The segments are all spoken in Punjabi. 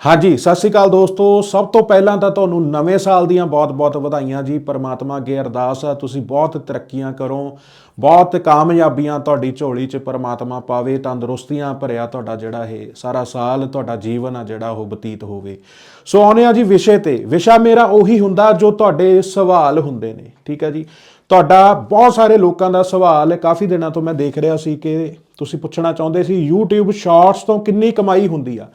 ਹਾਂਜੀ, ਸਤਿ ਸ਼੍ਰੀ ਅਕਾਲ ਦੋਸਤੋ। ਸਭ ਤੋਂ ਪਹਿਲਾਂ ਤਾਂ ਤੁਹਾਨੂੰ ਨਵੇਂ ਸਾਲ ਦੀਆਂ ਬਹੁਤ-ਬਹੁਤ ਵਧਾਈਆਂ ਜੀ। ਪਰਮਾਤਮਾ ਅੱਗੇ ਅਰਦਾਸ ਆ, ਤੁਸੀਂ ਬਹੁਤ ਤਰੱਕੀਆਂ ਕਰੋ। ਬਹੁਤ ਕਾਮਯਾਬੀਆਂ ਤੁਹਾਡੀ ਝੋਲੀ 'ਚ ਪਰਮਾਤਮਾ ਪਾਵੇ, ਤੰਦਰੁਸਤੀਆਂ ਭਰਿਆ ਤੁਹਾਡਾ ਜਿਹੜਾ ਇਹ ਸਾਰਾ ਸਾਲ, ਤੁਹਾਡਾ ਜੀਵਨ ਆ ਜਿਹੜਾ ਉਹ ਬਤੀਤ ਹੋਵੇ। ਸੋ ਆਉਨੇ ਆ ਜੀ ਵਿਸ਼ੇ ਤੇ। ਵਿਸ਼ਾ ਮੇਰਾ ਉਹੀ ਹੁੰਦਾ ਜੋ ਤੁਹਾਡੇ ਸਵਾਲ ਹੁੰਦੇ ਨੇ, ਠੀਕ ਹੈ ਜੀ? ਤੁਹਾਡਾ ਬਹੁਤ ਸਾਰੇ ਲੋਕਾਂ ਦਾ ਸਵਾਲ, ਕਾਫੀ ਦਿਨਾਂ ਤੋਂ ਮੈਂ ਦੇਖ ਰਿਹਾ ਸੀ ਕਿ ਤੁਸੀਂ ਪੁੱਛਣਾ ਚਾਹੁੰਦੇ ਸੀ, YouTube ਸ਼ਾਰਟਸ ਤੋਂ ਕਿੰਨੀ ਕਮਾਈ ਹੁੰਦੀ ਆ?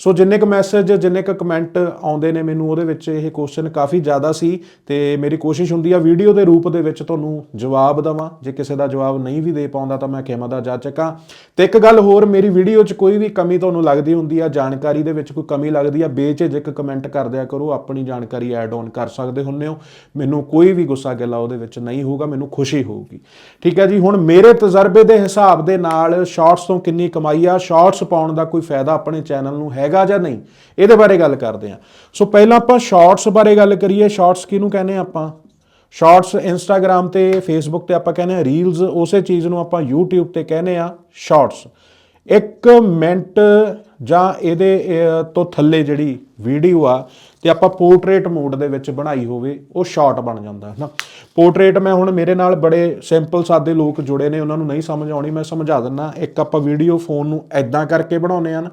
ਸੋ ਜਿੰਨੇ ਕ ਮੈਸੇਜ ਜਿੰਨੇ ਕ ਕਮੈਂਟ ਆਉਂਦੇ ਨੇ ਮੈਨੂੰ ਉਹਦੇ ਵਿੱਚ ਇਹ ਕੁਐਸਚਨ ਕਾਫੀ ਜ਼ਿਆਦਾ ਸੀ ਤੇ ਮੇਰੀ ਕੋਸ਼ਿਸ਼ ਹੁੰਦੀ ਆ ਵੀਡੀਓ ਦੇ ਰੂਪ ਦੇ ਵਿੱਚ ਤੁਹਾਨੂੰ ਜਵਾਬ ਦਵਾਂ। ਜੇ ਕਿਸੇ ਦਾ ਜਵਾਬ ਨਹੀਂ ਵੀ ਦੇ ਪਾਉਂਦਾ ਤਾਂ ਮੈਂ ਖਿਮਾ ਦਾ ਜਾ ਜਾਚਕਾਂ ਤੇ ਇੱਕ ਗੱਲ ਹੋਰ, ਮੇਰੀ ਵੀਡੀਓ 'ਚ ਕੋਈ ਵੀ ਕਮੀ ਤੁਹਾਨੂੰ ਲੱਗਦੀ ਹੁੰਦੀ ਆ, ਜਾਣਕਾਰੀ ਦੇ ਵਿੱਚ ਕੋਈ ਕਮੀ ਲੱਗਦੀ ਆ, ਬੇਝਿਜਕ ਕਮੈਂਟ ਕਰ ਦਿਆ ਕਰੋ, ਆਪਣੀ ਜਾਣਕਾਰੀ ਐਡ ਆਨ ਕਰ ਸਕਦੇ ਹੁੰਨੇ ਹੋ। ਮੈਨੂੰ ਕੋਈ ਵੀ ਗੁੱਸਾ ਗਿਲਾ ਉਹਦੇ ਵਿੱਚ ਨਹੀਂ ਹੋਊਗਾ, ਮੈਨੂੰ ਖੁਸ਼ੀ ਹੋਊਗੀ। ਠੀਕ ਹੈ ਜੀ, ਹੁਣ ਮੇਰੇ ਤਜਰਬੇ ਦੇ ਹਿਸਾਬ ਦੇ ਨਾਲ ਸ਼ਾਰਟਸ ਤੋਂ ਕਿੰਨੀ ਕਮਾਈ ਆ ਸ਼ਾਰਟਸ ਪਾਉਣ ਦਾ ਕੋਈ ਫਾਇਦਾ ਆਪਣੇ ਚੈਨਲ ਨੂੰ ਹੈ ਹੈਗਾ ਜਾਂ ਨਹੀਂ, ਇਹਦੇ ਬਾਰੇ ਗੱਲ ਕਰਦੇ ਹਾਂ। ਸੋ ਪਹਿਲਾਂ ਆਪਾਂ ਸ਼ਾਰਟਸ ਬਾਰੇ ਗੱਲ ਕਰੀਏ ਸ਼ਾਰਟਸ ਕਿਹਨੂੰ ਕਹਿੰਦੇ ਆ ਆਪਾਂ? ਸ਼ਾਰਟਸ ਇੰਸਟਾਗ੍ਰam ਤੇ ਫੇਸਬੁੱਕ ਤੇ ਆਪਾਂ ਕਹਿੰਦੇ ਆ ਰੀਲਸ ਉਸੇ ਚੀਜ਼ ਨੂੰ ਆਪਾਂ YouTube ਤੇ ਕਹਿੰਦੇ ਆ ਸ਼ਾਰਟਸ ਇੱਕ ਮਿੰਟ ਜਾਂ ਇਹਦੇ ਤੋਂ ਥੱਲੇ ਜਿਹੜੀ ਵੀਡੀਓ ਆ ਤੇ ਆਪਾਂ ਪੋਰਟਰੇਟ ਮੋਡ ਦੇ ਵਿੱਚ ਬਣਾਈ ਹੋਵੇ, ਉਹ ਸ਼ਾਰਟ ਬਣ ਜਾਂਦਾ, ਹੈ ਨਾ? ਪੋਰਟਰੇਟ ਮੈਂ ਹੁਣ ਮੇਰੇ ਨਾਲ ਬੜੇ ਸਿੰਪਲ ਸਾਦੇ ਲੋਕ ਜੁੜੇ ਨੇ, ਉਹਨਾਂ ਨੂੰ ਨਹੀਂ ਸਮਝ ਆਉਣੀ, ਮੈਂ ਸਮਝਾ ਦਿੰਦਾ, ਇੱਕ ਆਪਾਂ ਵੀਡੀਓ ਫੋਨ ਨੂੰ ਐਦਾਂ ਕਰਕੇ ਬਣਾਉਨੇ ਆ ਨਾ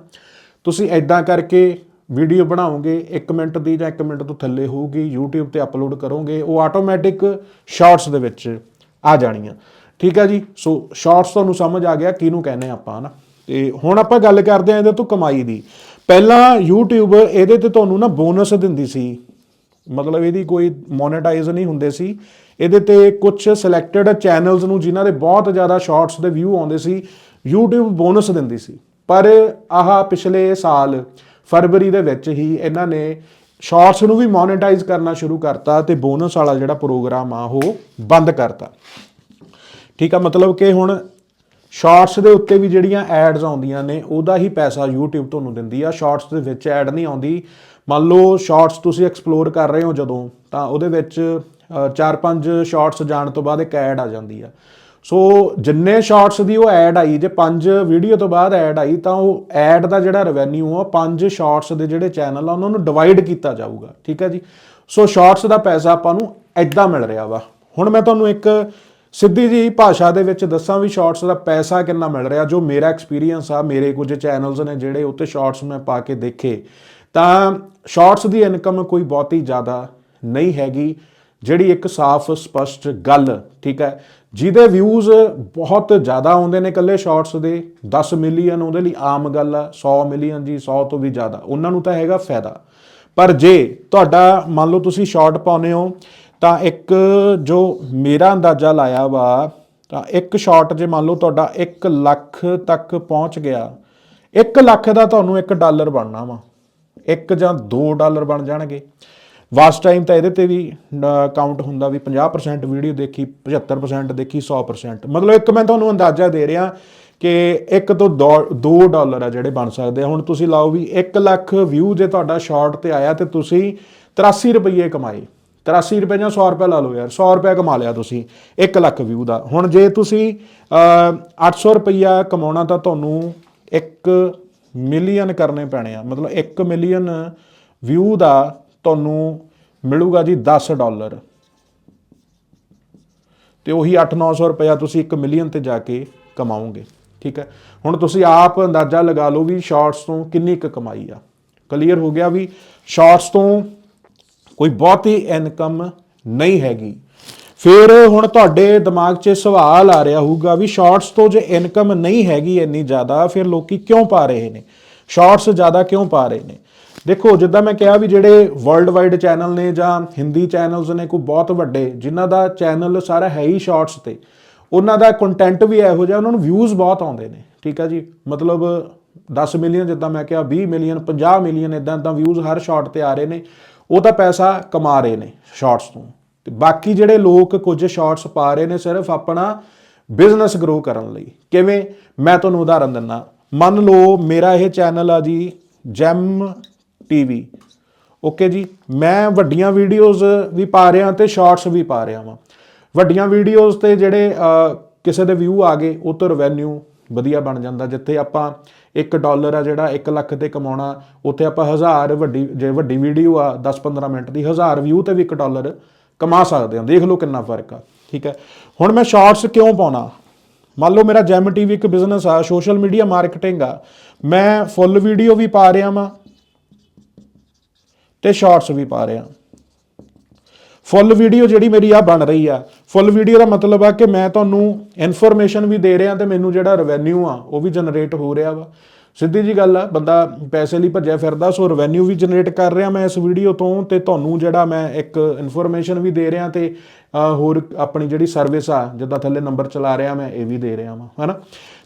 ਤੁਸੀਂ ਐਦਾਂ ਕਰਕੇ ਵੀਡੀਓ ਬਣਾਓਗੇ 1 ਮਿੰਟ ਦੀ ਜਾਂ 1 ਮਿੰਟ ਤੋਂ ਥੱਲੇ ਹੋਊਗੀ, YouTube ਤੇ ਅਪਲੋਡ ਕਰੋਗੇ, ਉਹ ਆਟੋਮੈਟਿਕ ਸ਼ਾਰਟਸ ਦੇ ਵਿੱਚ ਆ ਜਾਣੀਆਂ। ਠੀਕ ਹੈ ਜੀ? ਸੋ ਸ਼ਾਰਟਸ ਤੁਹਾਨੂੰ ਸਮਝ ਆ ਗਿਆ ਕਿਹਨੂੰ ਕਹਿੰਦੇ ਆਪਾਂ ਨਾ ਤੇ ਹੁਣ ਆਪਾਂ ਗੱਲ ਕਰਦੇ ਹਾਂ ਇਹਦੇ ਤੋਂ ਕਮਾਈ ਦੀ। ਪਹਿਲਾਂ YouTube ਇਹਦੇ ਤੇ ਤੁਹਾਨੂੰ ਨਾ ਬੋਨਸ ਦਿੰਦੀ ਸੀ। ਮਤਲਬ ਇਹਦੀ ਕੋਈ ਮੋਨੇਟਾਈਜ਼ ਨਹੀਂ ਹੁੰਦੇ ਸੀ। ਇਹਦੇ ਤੇ ਕੁਝ ਸਿਲੈਕਟਡ ਚੈਨਲਸ ਨੂੰ ਜਿਨ੍ਹਾਂ ਦੇ ਬਹੁਤ ਜ਼ਿਆਦਾ ਸ਼ਾਰਟਸ ਦੇ ਵਿਊ ਆਉਂਦੇ ਸੀ, YouTube ਬੋਨਸ ਦਿੰਦੀ ਸੀ। ਪਰ ਆਹ ਪਿਛਲੇ ਸਾਲ ਫਰਵਰੀ ਦੇ ਵਿੱਚ ਹੀ ਇਹਨਾਂ ਨੇ ਸ਼ਾਰਟਸ ਨੂੰ ਵੀ ਮੋਨੇਟਾਈਜ਼ ਕਰਨਾ ਸ਼ੁਰੂ ਕਰਤਾ ਤੇ ਬੋਨਸ ਵਾਲਾ ਜਿਹੜਾ ਪ੍ਰੋਗਰਾਮ ਆ ਉਹ ਬੰਦ ਕਰਤਾ। ਠੀਕ ਆ, ਮਤਲਬ ਕਿ ਹੁਣ ਸ਼ਾਰਟਸ ਦੇ ਉੱਤੇ ਵੀ ਜਿਹੜੀਆਂ ਐਡਸ ਆਉਂਦੀਆਂ ਨੇ, ਉਹਦਾ ਹੀ ਪੈਸਾ YouTube ਤੁਹਾਨੂੰ ਦਿੰਦੀ ਆ। ਸ਼ਾਰਟਸ ਦੇ ਵਿੱਚ ਐਡ ਨਹੀਂ ਆਉਂਦੀ। ਮੰਨ ਲਓ ਸ਼ਾਰਟਸ ਤੁਸੀਂ ਐਕਸਪਲੋਰ ਕਰ ਰਹੇ ਹੋ ਜਦੋਂ, ਤਾਂ ਉਹਦੇ ਵਿੱਚ 4-5 ਸ਼ਾਰਟਸ ਜਾਣ ਤੋਂ ਬਾਅਦ ਇੱਕ ਐਡ ਆ ਜਾਂਦੀ ਆ। ਸੋ ਜਿੰਨੇ ਸ਼ਾਰਟਸ ਦੀ ਉਹ ਐਡ ਆਈ, ਜੇ ਪੰਜ ਵੀਡੀਓ ਤੋਂ ਬਾਅਦ ਐਡ ਆਈ, ਤਾਂ ਉਹ ਐਡ ਦਾ ਜਿਹੜਾ ਰੈਵਨਿਊ ਆ, ਪੰਜ ਸ਼ਾਰਟਸ ਦੇ ਜਿਹੜੇ ਚੈਨਲ ਆ, ਉਹਨਾਂ ਨੂੰ ਡਿਵਾਈਡ ਕੀਤਾ ਜਾਊਗਾ, ਠੀਕ ਹੈ ਜੀ? ਸੋ ਸ਼ਾਰਟਸ ਦਾ ਪੈਸਾ ਆਪਾਂ ਨੂੰ ਐਦਾਂ ਮਿਲ ਰਿਹਾ ਵਾ। ਹੁਣ ਮੈਂ ਤੁਹਾਨੂੰ ਇੱਕ ਸਿੱਧੀ ਜੀ ਭਾਸ਼ਾ ਦੇ ਵਿੱਚ ਦੱਸਾਂ ਵੀ ਸ਼ਾਰਟਸ ਦਾ ਪੈਸਾ ਕਿੰਨਾ ਮਿਲ ਰਿਹਾ, ਜੋ ਮੇਰਾ ਐਕਸਪੀਰੀਅੰਸ ਆ, ਮੇਰੇ ਕੁਝ ਚੈਨਲਸ ਨੇ ਜਿਹੜੇ ਉੱਤੇ ਸ਼ਾਰਟਸ ਮੈਂ ਪਾ ਕੇ ਦੇਖੇ। ਤਾਂ ਸ਼ਾਰਟਸ ਦੀ ਇਨਕਮ ਕੋਈ ਬਹੁਤੀ ਜ਼ਿਆਦਾ ਨਹੀਂ ਹੈਗੀ। ਜਿਹੜੀ ਇੱਕ ਸਾਫ਼, ਸਪਸ਼ਟ ਗੱਲ, ਠੀਕ ਹੈ? ਜਿਹਦੇ ਵਿਊਜ਼ ਬਹੁਤ ਜ਼ਿਆਦਾ ਆਉਂਦੇ ਨੇ ਇਕੱਲੇ ਸ਼ਾਰਟਸ ਦੇ 10 ਮਿਲੀਅਨ ਉਹਦੇ ਲਈ ਆਮ ਗੱਲ ਆ 100 ਮਿਲੀਅਨ ਜੀ 100 ਤੋਂ ਵੀ ਜ਼ਿਆਦਾ, ਉਹਨਾਂ ਨੂੰ ਤਾਂ ਹੈਗਾ ਫਾਇਦਾ। ਪਰ ਜੇ ਤੁਹਾਡਾ, ਮੰਨ ਲਓ ਤੁਸੀਂ ਸ਼ਾਰਟ ਪਾਉਨੇ ਹੋ, ਤਾਂ ਇੱਕ ਜੋ ਮੇਰਾ ਅੰਦਾਜ਼ਾ ਲਾਇਆ ਵਾ, ਤਾਂ ਇੱਕ ਸ਼ਾਰਟ ਜੇ ਮੰਨ ਲਓ ਤੁਹਾਡਾ 1 ਲੱਖ ਤੱਕ ਪਹੁੰਚ ਗਿਆ 1 ਲੱਖ ਦਾ ਤੁਹਾਨੂੰ 1 ਡਾਲਰ ਬਣਨਾ ਵਾ 1 ਜਾਂ 2 ਡਾਲਰ ਬਣ ਜਾਣਗੇ। ਵਾਸਟ ਟਾਈਮ ਤਾਂ ਇਹਦੇ ਤੇ ਵੀ ਕਾਊਂਟ ਹੁੰਦਾ ਵੀ 50% ਵੀਡੀਓ ਦੇਖੀ 75% ਦੇਖੀ 100% ਮਤਲਬ ਇੱਕ ਮੈਂ ਤੁਹਾਨੂੰ ਅੰਦਾਜ਼ਾ ਦੇ ਰਿਹਾ ਕਿ ਇੱਕ ਤੋਂ 2 ਡਾਲਰ ਆ ਜਿਹੜੇ ਬਣ ਸਕਦੇ ਆ। ਹੁਣ ਤੁਸੀਂ ਲਾਓ ਵੀ 1 ਲੱਖ ਵਿਊ ਜੇ ਤੁਹਾਡਾ ਸ਼ਾਰਟ ਤੇ ਆਇਆ ਤੇ ਤੁਸੀਂ 83 ਰੁਪਏ ਕਮਾਏ। 83 ਰੁਪਏ ਜਾਂ 100 ਰੁਪਏ ਲਾ ਲਓ ਯਾਰ 100 ਰੁਪਏ ਕਮਾ ਲਿਆ ਤੁਸੀਂ 1 ਲੱਖ ਵਿਊ ਦਾ। ਹੁਣ ਜੇ ਤੁਸੀਂ ਅਹ, 800 ਰੁਪਈਆ ਕਮਾਉਣਾ ਤਾਂ ਤੁਹਾਨੂੰ 1 ਮਿਲੀਅਨ ਕਰਨੇ ਪੈਣੇ ਆ। ਮਤਲਬ 1 ਮਿਲੀਅਨ ਵਿਊ ਦਾ ਤੁਹਾਨੂੰ ਮਿਲੂਗਾ ਜੀ 10 ਡਾਲਰ। ਤੇ ਉਹੀ 8-900 ਰੁਪਇਆ ਤੁਸੀਂ 1 ਮਿਲੀਅਨ ਤੇ ਜਾ ਕੇ ਕਮਾਓਗੇ, ਠੀਕ ਹੈ? ਹੁਣ ਤੁਸੀਂ ਆਪ ਅੰਦਾਜ਼ਾ ਲਗਾ ਲਓ ਵੀ ਸ਼ਾਰਟਸ ਤੋਂ ਕਿੰਨੀ ਕੁ ਕਮਾਈ ਆ। ਕਲੀਅਰ ਹੋ ਗਿਆ ਵੀ ਸ਼ਾਰਟਸ ਤੋਂ ਕੋਈ ਬਹੁਤੀ ਇਨਕਮ ਨਹੀਂ ਹੈਗੀ। ਫਿਰ ਹੁਣ ਤੁਹਾਡੇ ਦਿਮਾਗ 'ਚ ਸਵਾਲ ਆ ਰਿਹਾ ਹੋਊਗਾ ਵੀ ਸ਼ਾਰਟਸ ਤੋਂ ਜੇ ਇਨਕਮ ਨਹੀਂ ਹੈਗੀ ਇੰਨੀ ਜ਼ਿਆਦਾ, ਫਿਰ ਲੋਕੀ ਕਿਉਂ ਪਾ ਰਹੇ ਨੇ? ਸ਼ਾਰਟਸ ਜ਼ਿਆਦਾ ਕਿਉਂ ਪਾ ਰਹੇ ਨੇ? ਦੇਖੋ, ਜਿੱਦਾਂ ਮੈਂ ਕਿਹਾ ਵੀ ਜਿਹੜੇ ਵਰਲਡ ਵਾਈਡ ਚੈਨਲ ਨੇ ਜਾਂ ਹਿੰਦੀ ਚੈਨਲਸ ਨੇ, ਕੋਈ ਬਹੁਤ ਵੱਡੇ, ਜਿਨ੍ਹਾਂ ਦਾ ਚੈਨਲ ਸਾਰਾ ਹੈ ਹੀ ਸ਼ਾਰਟਸ ਤੇ, ਉਹਨਾਂ ਦਾ ਕੰਟੈਂਟ ਵੀ ਇਹੋ ਜਿਹਾ, ਉਹਨਾਂ ਨੂੰ ਵਿਊਜ਼ ਬਹੁਤ ਆਉਂਦੇ ਨੇ, ਠੀਕ ਆ ਜੀ? ਮਤਲਬ 10 ਮਿਲੀਅਨ ਜਿੱਦਾਂ ਮੈਂ ਕਿਹਾ 20 ਮਿਲੀਅਨ 50 ਮਿਲੀਅਨ ਇਦਾਂ ਇਦਾਂ ਵਿਊਜ਼ ਹਰ ਸ਼ਾਰਟ ਤੇ ਆ ਰਹੇ ਨੇ, ਉਹ ਤਾਂ ਪੈਸਾ ਕਮਾ ਰਹੇ ਨੇ ਸ਼ਾਰਟਸ ਤੋਂ। ਤੇ ਬਾਕੀ ਜਿਹੜੇ ਲੋਕ ਕੁਝ ਸ਼ਾਰਟਸ ਪਾ ਰਹੇ ਨੇ, ਸਿਰਫ ਆਪਣਾ ਬਿਜ਼ਨਸ ਗਰੋ ਕਰਨ ਲਈ। ਕਿਵੇਂ? ਮੈਂ ਤੁਹਾਨੂੰ ਉਦਾਹਰਨ ਦਿੰਦਾ। ਮੰਨ ਲਓ, ਮੇਰਾ ਇਹ ਚੈਨਲ ਆ ਜੀ ਜੈਮ ਟੀਵੀ। ਓਕੇ ਜੀ, ਮੈਂ ਵੱਡੀਆਂ ਵੀਡੀਓਜ਼ ਵੀ ਪਾ ਰਿਹਾ ਤੇ ਸ਼ਾਰਟਸ ਵੀ ਪਾ ਰਿਹਾ ਵਾਂ। ਵੱਡੀਆਂ ਵੀਡੀਓਜ਼ ਤੇ ਜਿਹੜੇ ਕਿਸੇ ਦੇ ਵਿਊ ਆ ਗਏ, ਉਹ ਤੋਂ ਰੈਵਨਿਊ ਵਧੀਆ ਬਣ ਜਾਂਦਾ। ਜਿੱਥੇ ਆਪਾਂ 1 ਡਾਲਰ ਆ ਜਿਹੜਾ 1 ਲੱਖ ਤੇ ਕਮਾਉਣਾ, ਉੱਥੇ ਆਪਾਂ 1000 ਵੱਡੀ, ਜੇ ਵੱਡੀ ਵੀਡੀਓ ਆ 10-15 ਮਿੰਟ ਦੀ 1000 ਵਿਊ ਤੇ ਵੀ 1 ਡਾਲਰ ਕਮਾ ਸਕਦੇ ਹਾਂ। ਦੇਖ ਲਓ ਕਿੰਨਾ ਫ਼ਰਕ ਆ, ਠੀਕ ਹੈ? ਹੁਣ ਮੈਂ ਸ਼ਾਰਟਸ ਕਿਉਂ ਪਾਉਣਾ? ਮੰਨ ਲਓ ਮੇਰਾ ਜੈਮ ਟੀਵੀ ਇੱਕ ਬਿਜ਼ਨਸ ਆ ਸੋਸ਼ਲ ਮੀਡੀਆ ਮਾਰਕੀਟਿੰਗ ਆ। ਮੈਂ ਫੁੱਲ ਵੀਡੀਓ ਵੀ ਪਾ ਰਿਹਾ ਵਾਂ ਤੇ ਸ਼ਾਰਟਸ ਵੀ ਪਾ ਰਿਹਾ ਫੁੱਲ ਵੀਡੀਓ ਜਿਹੜੀ ਮੇਰੀ ਆ ਬਣ ਰਹੀ ਆ। ਫੁੱਲ ਵੀਡੀਓ ਦਾ ਮਤਲਬ ਆ ਕਿ ਮੈਂ ਤੁਹਾਨੂੰ ਇਨਫੋਰਮੇਸ਼ਨ ਵੀ ਦੇ ਰਿਹਾ ਤੇ ਮੈਨੂੰ ਜਿਹੜਾ ਰੈਵਨਿਊ ਆ, ਉਹ ਵੀ ਜਨਰੇਟ ਹੋ ਰਿਹਾ ਵਾ। ਸਿੱਧੀ ਜੀ ਗੱਲ ਆ, ਬੰਦਾ ਪੈਸੇ ਲਈ ਭੱਜਿਆ ਫਿਰਦਾ, ਸੋ ਰੈਵਨਿਊ ਵੀ ਜਨਰੇਟ ਕਰ ਰਿਹਾ ਮੈਂ ਇਸ ਵੀਡੀਓ ਤੋਂ ਤੇ ਤੁਹਾਨੂੰ ਜਿਹੜਾ ਮੈਂ ਇੱਕ ਇਨਫੋਰਮੇਸ਼ਨ ਵੀ ਦੇ ਰਿਹਾ ਤੇ ਹੋਰ ਆਪਣੀ ਜਿਹੜੀ ਸਰਵਿਸ ਆ, ਜਿੱਦਾਂ ਥੱਲੇ ਨੰਬਰ ਚਲਾ ਰਿਹਾ ਮੈਂ, ਇਹ ਵੀ ਦੇ ਰਿਹਾ ਵਾਂ, ਹਨਾ?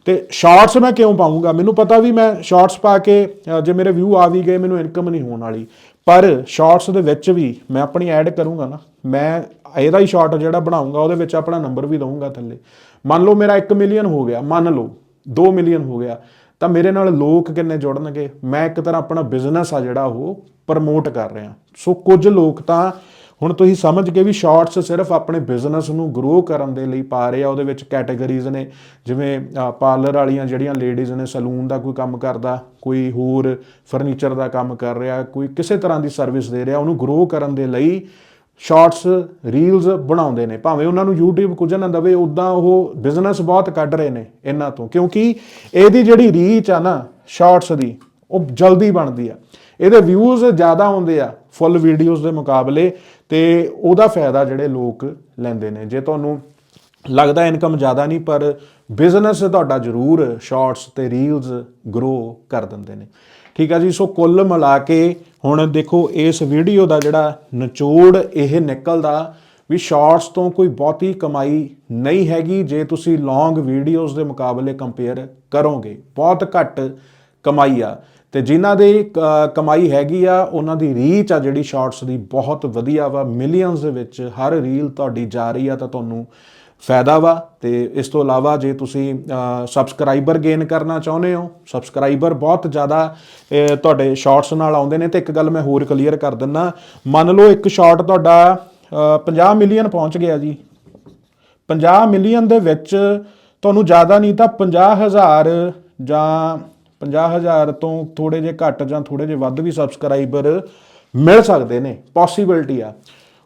ਤੇ ਸ਼ਾਰਟਸ ਮੈਂ ਕਿਉਂ ਪਾਉਂਗਾ ਮੈਨੂੰ ਪਤਾ ਵੀ ਮੈਂ ਸ਼ਾਰਟਸ ਪਾ ਕੇ ਜੇ ਮੇਰੇ ਵਿਊ ਆ ਵੀ ਗਏ, ਮੈਨੂੰ ਇਨਕਮ ਨਹੀਂ ਹੋਣ ਵਾਲੀ। ਪਰ ਸ਼ਾਰਟਸ ਦੇ ਵਿੱਚ ਵੀ ਮੈਂ ਆਪਣੀ ਐਡ ਕਰੂੰਗਾ ਨਾ, ਮੈਂ ਇਹਦਾ ਹੀ ਸ਼ਾਰਟ ਜਿਹੜਾ ਬਣਾਉਂਗਾ, ਉਹਦੇ ਵਿੱਚ ਆਪਣਾ ਨੰਬਰ ਵੀ ਦਊਂਗਾ ਥੱਲੇ। ਮੰਨ ਲਓ ਮੇਰਾ 1 ਮਿਲੀਅਨ ਹੋ ਗਿਆ, ਮੰਨ ਲਓ 2 ਮਿਲੀਅਨ ਹੋ ਗਿਆ, ਤਾਂ ਮੇਰੇ ਨਾਲ ਲੋਕ ਕਿੰਨੇ ਜੁੜਨਗੇ? ਮੈਂ ਇੱਕ ਤਰ੍ਹਾਂ ਆਪਣਾ ਬਿਜ਼ਨਸ ਆ ਜਿਹੜਾ ਉਹ ਪ੍ਰਮੋਟ ਕਰ ਰਿਹਾ। ਸੋ ਕੁਝ ਲੋਕ ਤਾਂ ਹੁਣ ਤੁਸੀਂ ਸਮਝ ਗਏ ਵੀ ਸ਼ਾਰਟਸ ਸਿਰਫ ਆਪਣੇ ਬਿਜ਼ਨਸ ਨੂੰ ਗਰੋ ਕਰਨ ਦੇ ਲਈ ਪਾ ਰਹੇ ਆ, ਉਹਦੇ ਵਿੱਚ ਕੈਟਾਗਰੀਜ਼ ਨੇ, ਜਿਵੇਂ ਪਾਰਲਰ ਵਾਲੀਆਂ ਜਿਹੜੀਆਂ ਲੇਡੀਜ਼ ਨੇ ਸਲੂਨ ਦਾ ਕੋਈ ਕੰਮ ਕਰਦਾ, ਕੋਈ ਹੋਰ ਫਰਨੀਚਰ ਦਾ ਕੰਮ ਕਰ ਰਿਹਾ, ਕੋਈ ਕਿਸੇ ਤਰ੍ਹਾਂ ਦੀ ਸਰਵਿਸ ਦੇ ਰਿਹਾ, ਉਹਨੂੰ ਗਰੋ ਕਰਨ ਦੇ ਲਈ ਸ਼ਾਰਟਸ ਰੀਲਸ ਬਣਾਉਂਦੇ ਨੇ। ਭਾਵੇਂ ਉਹਨਾਂ ਨੂੰ YouTube ਕੁਝ ਨਾ ਦਵੇ ਉਦਾਂ ਉਹ ਬਿਜ਼ਨਸ ਬਹੁਤ ਕੱਢ ਰਹੇ ਨੇ ਇਹਨਾਂ ਤੋਂ, ਕਿਉਂਕਿ ਇਹਦੀ ਜਿਹੜੀ ਰੀਚ ਆ ਨਾ ਸ਼ਾਰਟਸ ਦੀ, ਉਹ ਜਲਦੀ ਬਣਦੀ ਆ। ਇਹਦੇ ਵਿਊਜ਼ ਜ਼ਿਆਦਾ ਆਉਂਦੇ ਆ ਫੁੱਲ ਵੀਡੀਓਜ਼ ਦੇ ਮੁਕਾਬਲੇ, ਤੇ ਉਹਦਾ ਫਾਇਦਾ ਜਿਹੜੇ ਲੋਕ ਲੈਂਦੇ ਨੇ। ਜੇ ਤੁਹਾਨੂੰ ਲੱਗਦਾ ਇਨਕਮ ਜ਼ਿਆਦਾ ਨਹੀਂ, ਪਰ ਬਿਜ਼ਨਸ ਤੁਹਾਡਾ ਜ਼ਰੂਰ ਸ਼ਾਰਟਸ ਤੇ ਰੀਲਸ ਗਰੋ ਕਰ ਦਿੰਦੇ ਨੇ। ਠੀਕ ਆ ਜੀ, ਸੋ ਕੁੱਲ ਮਿਲਾ ਕੇ ਹੁਣ ਦੇਖੋ, ਇਸ ਵੀਡੀਓ ਦਾ ਜਿਹੜਾ ਨਿਚੋੜ ਇਹ ਨਿਕਲਦਾ ਵੀ ਸ਼ਾਰਟਸ ਤੋਂ ਕੋਈ ਬਹੁਤੀ ਕਮਾਈ ਨਹੀਂ ਹੈਗੀ, ਜੇ ਤੁਸੀਂ ਲੌਂਗ ਵੀਡੀਓਜ਼ ਦੇ ਮੁਕਾਬਲੇ ਕੰਪੇਅਰ ਕਰੋਗੇ। ਬਹੁਤ ਘੱਟ ਕਮਾਈ ਆ। ਤੇ ਜਿਨ੍ਹਾਂ ਦੀ ਕਮਾਈ ਹੈਗੀ ਆ ਉਹਨਾਂ ਦੀ ਰੀਚ ਆ ਜਿਹੜੀ ਸ਼ਾਰਟਸ ਦੀ ਬਹੁਤ ਵਧੀਆ ਵਾ। ਮਿਲੀਅਨਸ ਦੇ ਵਿੱਚ ਹਰ ਰੀਲ ਤੁਹਾਡੀ ਜਾ ਰਹੀ ਆ ਤਾਂ ਤੁਹਾਨੂੰ ਫਾਇਦਾ ਵਾ। ਤੇ ਇਸ ਤੋਂ ਇਲਾਵਾ ਜੇ ਤੁਸੀਂ ਸਬਸਕ੍ਰਾਈਬਰ ਗੇਨ ਕਰਨਾ ਚਾਹੁੰਦੇ ਹੋ ਸਬਸਕ੍ਰਾਈਬਰ ਬਹੁਤ ਜ਼ਿਆਦਾ ਤੁਹਾਡੇ ਸ਼ਾਰਟਸ ਨਾਲ ਆਉਂਦੇ ਨੇ। ਤੇ ਇੱਕ ਗੱਲ ਮੈਂ ਹੋਰ ਕਲੀਅਰ ਕਰ ਦਿੰਨਾ। ਮੰਨ ਲਓ ਇੱਕ ਸ਼ਾਰਟ ਤੁਹਾਡਾ ਅ, 50 ਮਿਲੀਅਨ ਪਹੁੰਚ ਗਿਆ ਜੀ। 50 ਮਿਲੀਅਨ ਦੇ ਵਿੱਚ ਤੁਹਾਨੂੰ ਜ਼ਿਆਦਾ ਨਹੀਂ ਤਾਂ 50000 ਜਾਂ 50000 ਤੋਂ ਥੋੜੇ ਜੇ ਘੱਟ ਜਾਂ ਥੋੜੇ ਜੇ ਵੱਧ ਵੀ ਸਬਸਕ੍ਰਾਈਬਰ ਮਿਲ ਸਕਦੇ ਨੇ ਪੋਸਿਬਿਲਿਟੀ ਆ।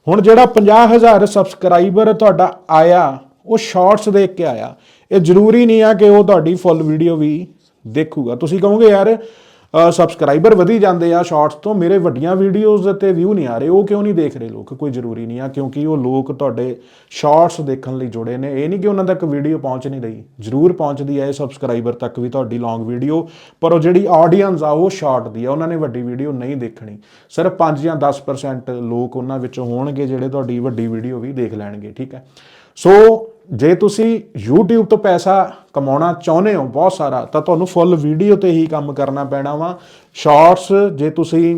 ਹੁਣ ਜਿਹੜਾ 50000 ਸਬਸਕ੍ਰਾਈਬਰ ਤੁਹਾਡਾ ਆਇਆ, ਉਹ ਸ਼ਾਰਟਸ ਦੇਖ ਕੇ ਆਇਆ। ਇਹ ਜ਼ਰੂਰੀ ਨਹੀਂ ਆ ਕਿ ਉਹ ਤੁਹਾਡੀ ਫੁੱਲ ਵੀਡੀਓ ਵੀ ਦੇਖੂਗਾ। ਤੁਸੀਂ ਕਹੋਗੇ, ਯਾਰ ਸਬਸਕ੍ਰਾਈਬਰ ਵਧੀ ਜਾਂਦੇ ਆ ਸ਼ਾਰਟਸ ਤੋਂ ਮੇਰੇ ਵੱਡੀਆਂ ਵੀਡੀਓਜ਼ ਤੇ ਵਿਊ ਨਹੀਂ ਆ ਰਹੇ, ਉਹ ਕਿਉਂ ਨਹੀਂ ਦੇਖ ਰਹੇ ਲੋਕ? ਕੋਈ ਜ਼ਰੂਰੀ ਨਹੀਂ ਆ, ਕਿਉਂਕਿ ਉਹ ਲੋਕ ਤੁਹਾਡੇ ਸ਼ਾਰਟਸ ਦੇਖਣ ਲਈ ਜੁੜੇ ਨੇ। ਇਹ ਨਹੀਂ ਕਿ ਉਹਨਾਂ ਤੱਕ ਵੀਡੀਓ ਪਹੁੰਚ ਨਹੀਂ ਰਹੀ। ਜ਼ਰੂਰ ਪਹੁੰਚਦੀ ਹੈ ਸਬਸਕ੍ਰਾਈਬਰ ਤੱਕ ਵੀ ਤੁਹਾਡੀ ਲੌਂਗ ਵੀਡੀਓ ਪਰ ਉਹ ਜਿਹੜੀ ਆਡੀਅנס ਆ, ਉਹ ਸ਼ਾਰਟ ਦੀ ਆ। ਉਹਨਾਂ ਨੇ ਵੱਡੀ ਵੀਡੀਓ ਨਹੀਂ ਦੇਖਣੀ। ਸਿਰਫ 5 ਜਾਂ 10% ਲੋਕ ਉਹਨਾਂ ਵਿੱਚੋਂ ਹੋਣਗੇ, ਜਿਹੜੇ ਤੁਹਾਡੀ ਵੱਡੀ ਵੀਡੀਓ ਵੀ ਦੇਖ ਲੈਣਗੇ, ਠੀਕ ਹੈ? ਸੋ ਜੇ ਤੁਸੀਂ YouTube ਤੋਂ ਪੈਸਾ ਕਮਾਉਣਾ ਚਾਹੁੰਦੇ ਹੋ ਬਹੁਤ ਸਾਰਾ, ਤਾਂ ਤੁਹਾਨੂੰ ਫੁੱਲ ਵੀਡੀਓ ਤੇ ਹੀ ਕੰਮ ਕਰਨਾ ਪੈਣਾ ਵਾ। ਸ਼ਾਰਟਸ ਜੇ ਤੁਸੀਂ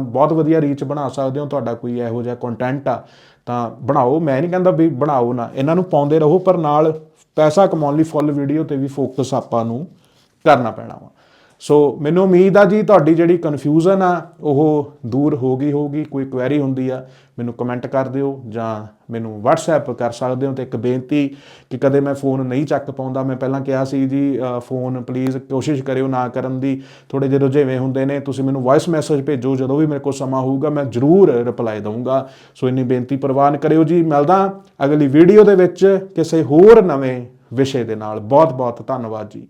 ਬਹੁਤ ਵਧੀਆ ਰੀਚ ਬਣਾ ਸਕਦੇ ਹੋ, ਤੁਹਾਡਾ ਕੋਈ ਇਹੋ ਜਿਹਾ ਕੰਟੈਂਟ ਆ, ਤਾਂ ਬਣਾਓ। ਮੈਂ ਨਹੀਂ ਕਹਿੰਦਾ ਵੀ ਬਣਾਓ ਨਾ, ਇਹਨਾਂ ਨੂੰ ਪਾਉਂਦੇ ਰਹੋ, ਪਰ ਨਾਲ ਪੈਸਾ ਕਮਾਉਣ ਲਈ ਫੁੱਲ ਵੀਡੀਓ ਤੇ ਵੀ ਫੋਕਸ ਆਪਾਂ ਨੂੰ ਕਰਨਾ ਪੈਣਾ ਵਾ। ਸੋ ਮੈਨੂੰ ਉਮੀਦ ਆ ਜੀ ਤੁਹਾਡੀ ਜਿਹੜੀ ਕਨਫਿਊਜ਼ਨ ਆ, ਉਹ ਦੂਰ ਹੋ ਗਈ ਹੋਊਗੀ, ਕੋਈ ਕੁਐਰੀ ਹੁੰਦੀ ਆ, ਮੈਨੂੰ ਕਮੈਂਟ ਕਰ ਦਿਓ ਜਾਂ ਮੈਨੂੰ WhatsApp ਕਰ ਸਕਦੇ ਹੋ ਤੇ ਇੱਕ ਬੇਨਤੀ ਕਿ ਕਦੇ ਮੈਂ ਫੋਨ ਨਹੀਂ ਚੱਕ ਪਾਉਂਦਾ। ਮੈਂ ਪਹਿਲਾਂ ਕਿਹਾ ਸੀ ਜੀ ਫੋਨ ਪਲੀਜ਼ ਕੋਸ਼ਿਸ਼ ਕਰਿਓ ਨਾ ਕਰਨ ਦੀ। ਥੋੜੇ ਜਿਹੇ ਰੁਝੇਵੇਂ ਹੁੰਦੇ ਨੇ, ਤੁਸੀਂ ਮੈਨੂੰ ਵੌਇਸ ਮੈਸੇਜ ਭੇਜੋ, ਜਦੋਂ ਵੀ ਮੇਰੇ ਕੋਲ ਸਮਾਂ ਹੋਊਗਾ, ਮੈਂ ਜ਼ਰੂਰ ਰਿਪਲਾਈ ਦਊਂਗਾ। ਸੋ ਇੰਨੀ ਬੇਨਤੀ ਪ੍ਰਵਾਨ ਕਰਿਓ ਜੀ। ਮਿਲਦਾ ਅਗਲੀ ਵੀਡੀਓ ਦੇ ਵਿੱਚ ਕਿਸੇ ਹੋਰ ਨਵੇਂ ਵਿਸ਼ੇ ਦੇ ਨਾਲ। ਬਹੁਤ ਬਹੁਤ ਧੰਨਵਾਦ ਜੀ।